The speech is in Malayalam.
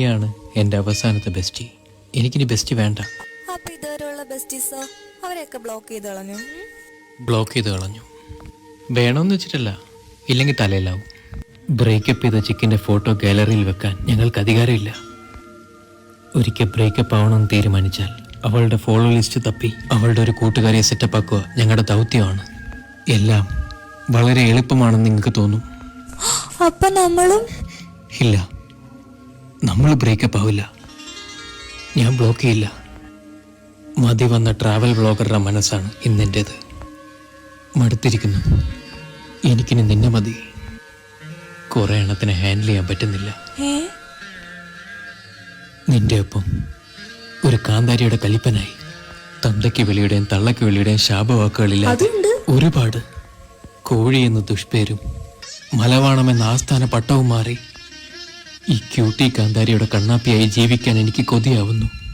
നീയാണ് എന്റെ അവസാനത്തെ ബെസ്റ്റി എനിക്കിനി ബെസ്റ്റി വേണ്ട. അപ്പൊ ഇതുവരെയുള്ള ബെസ്റ്റീസോ അവരെയൊക്കെ ബ്ലോക്ക് ചെയ്ത് കളഞ്ഞു. ബ്ലോക്ക് ചെയ്ത് കളഞ്ഞു. വേണമെന്ന് വെച്ചിട്ടല്ല ഇല്ലെങ്കിൽ തലയിലാവും. ബ്രേക്കപ്പ് ചെയ്ത ചിക്കന്റെ ഫോട്ടോ ഗാലറിയിൽ വെക്കാൻ ഞങ്ങൾക്ക് അധികാരമില്ല. ഒരിക്കൽ ബ്രേക്കപ്പ് ആവണമെന്ന് തീരുമാനിച്ചാൽ അവളുടെ ഫോളോ ലിസ്റ്റ് തപ്പി അവളുടെ ഒരു കൂട്ടുകാരിയെ സെറ്റപ്പ് ആക്കുക ഞങ്ങളുടെ ദൗത്യമാണ്. എല്ലാം വളരെ എളുപ്പമാണെന്ന് നിങ്ങൾക്ക് തോന്നും. അപ്പൊ നമ്മളും? ഇല്ല. നമ്മൾ ബ്രേക്കപ്പ് ആവില്ല. ഞാൻ ബ്ലോക്ക് ചെയ്യില്ല. മതി വന്ന ട്രാവൽ ബ്ലോഗറുടെ മനസ്സാണ് ഇന്നെന്റേത് മടുത്തിരിക്കുന്നു. എനിക്കിനി നിന്നെ മതി. കുറെ എണ്ണത്തിന് ഹാൻഡിൽ ചെയ്യാൻ പറ്റുന്നില്ല. നിന്റെ ഒപ്പം ഒരു കാന്താരിയുടെ കലിപ്പനായി തന്തയ്ക്ക് വിളിയുടെയും തള്ളയ്ക്ക് വിളിയുടെയും ശാപവാക്കുകളില്ല ഒരുപാട് കോഴി എന്ന ദുഷ്പേരും മലവാണമെന്ന ആസ്ഥാന പട്ടവും മാറി ഈ ക്യൂട്ടി കാന്താരിയുടെ കണ്ണാപ്പിയായി ജീവിക്കാൻ എനിക്ക് കൊതിയാവുന്നു.